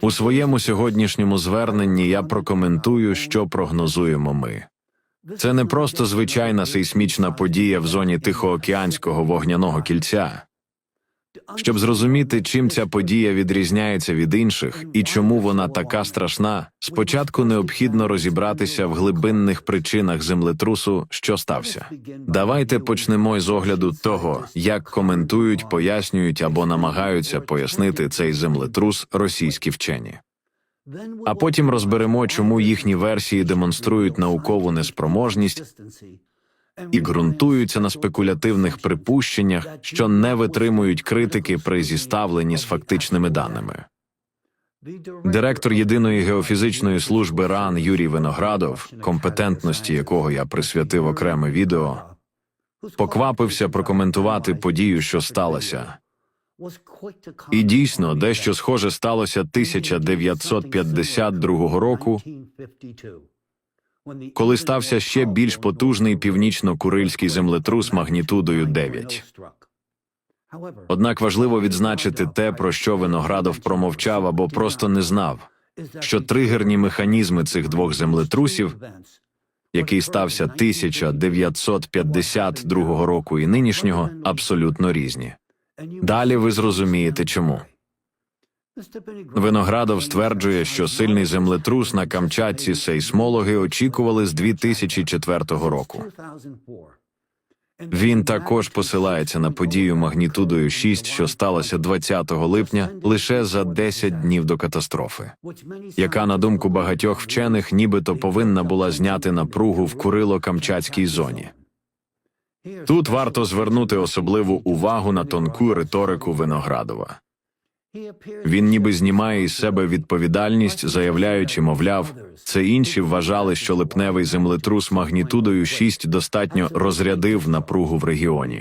У своєму сьогоднішньому зверненні я прокоментую, що прогнозуємо ми. Це не просто звичайна сейсмічна подія в зоні Тихоокеанського вогняного кільця. Щоб зрозуміти, чим ця подія відрізняється від інших і чому вона така страшна, спочатку необхідно розібратися в глибинних причинах землетрусу, що стався. Давайте почнемо з огляду того, як коментують, пояснюють або намагаються пояснити цей землетрус російські вчені. А потім розберемо, чому їхні версії демонструють наукову неспроможність і ґрунтуються на спекулятивних припущеннях, що не витримують критики при зіставленні з фактичними даними. Директор єдиної геофізичної служби РАН Юрій Виноградов, компетентності якого я присвятив окреме відео, поквапився прокоментувати подію, що сталося. І дійсно, дещо схоже сталося 1952 року, коли стався ще більш потужний північно-курильський землетрус магнітудою 9. Однак важливо відзначити те, про що Виноградов промовчав або просто не знав, що тригерні механізми цих двох землетрусів, який стався 1952 року і нинішнього, абсолютно різні. Далі ви зрозумієте чому. Виноградов стверджує, що сильний землетрус на Камчатці сейсмологи очікували з 2004 року. Він також посилається на подію магнітудою 6, що сталося 20 липня лише за 10 днів до катастрофи, яка, на думку багатьох вчених, нібито повинна була зняти напругу в Курило-Камчатській зоні. Тут варто звернути особливу увагу на тонку риторику Виноградова. Він ніби знімає із себе відповідальність, заявляючи, мовляв, це інші вважали, що липневий землетрус магнітудою 6 достатньо розрядив напругу в регіоні.